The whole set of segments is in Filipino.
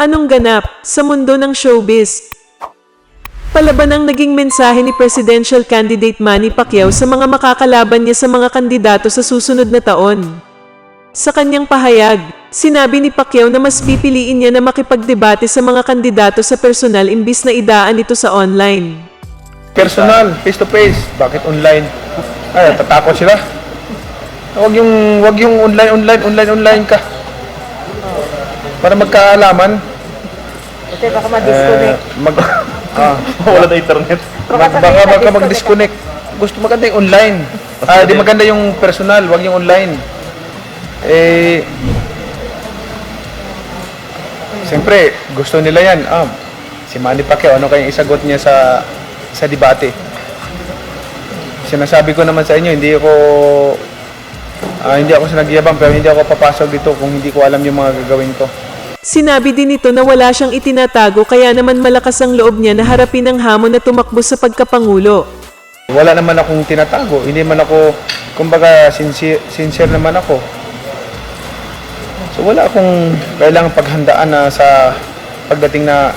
Anong ganap sa mundo ng showbiz? Palaban ang naging mensahe ni presidential candidate Manny Pacquiao sa mga makakalaban niya sa mga kandidato sa susunod na taon. Sa kanyang pahayag, sinabi ni Pacquiao na mas pipiliin niya na makipagdebate sa mga kandidato sa personal imbis na idaan ito sa online. Personal, face to face. Bakit online? Ay, tatakot sila. Wag yung wag yung online online online online ka. Para magkaalaman. Kasi baka Eh, ma-disconnect. mag ah, Wala na internet. mag, baka baka mag-disconnect. Gusto maganda yung online. Ah, di maganda yung personal, wag yung online. Eh Siyempre, gusto nila yan. Ah, si Manny Pacquiao, ano kayang isagot niya sa sa debate? Sinasabi ko naman sa inyo, hindi ako ah, hindi ako sinagyabang pero hindi ako papasok dito kung hindi ko alam yung mga gagawin ko. Sinabi din ito na wala siyang itinatago kaya naman malakas ang loob niya na harapin ang hamon na tumakbo sa pagkapangulo. Wala naman akong tinatago. Hindi man ako, kumbaga, sincere, sincere naman ako. So wala akong kailangang paghandaan na sa pagdating na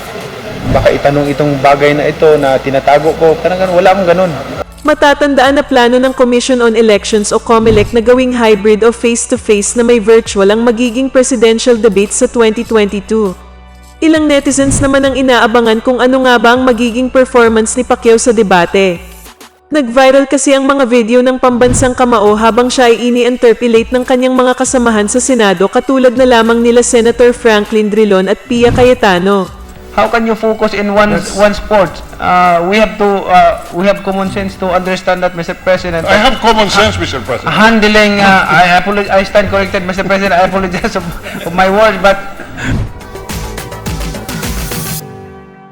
baka itanong itong bagay na ito na tinatago ko. Parang ganun, wala akong ganun. Matatandaan na plano ng Commission on Elections o COMELEC na gawing hybrid o face-to-face na may virtual ang magiging presidential debate sa 2022. Ilang netizens naman ang inaabangan kung ano nga ba ang magiging performance ni Pacquiao sa debate. Nag-viral kasi ang mga video ng pambansang kamao habang siya ay ini-interpolate ng kanyang mga kasamahan sa Senado katulad na lamang nila Senator Franklin Drilon at Pia Cayetano. How can you focus in one one sport? Uh, we have to uh, we have common sense to understand that, Mr. President. I have common sense, Mr. President. handling uh, I apologize I stand corrected Mr. President I apologize of, of my words but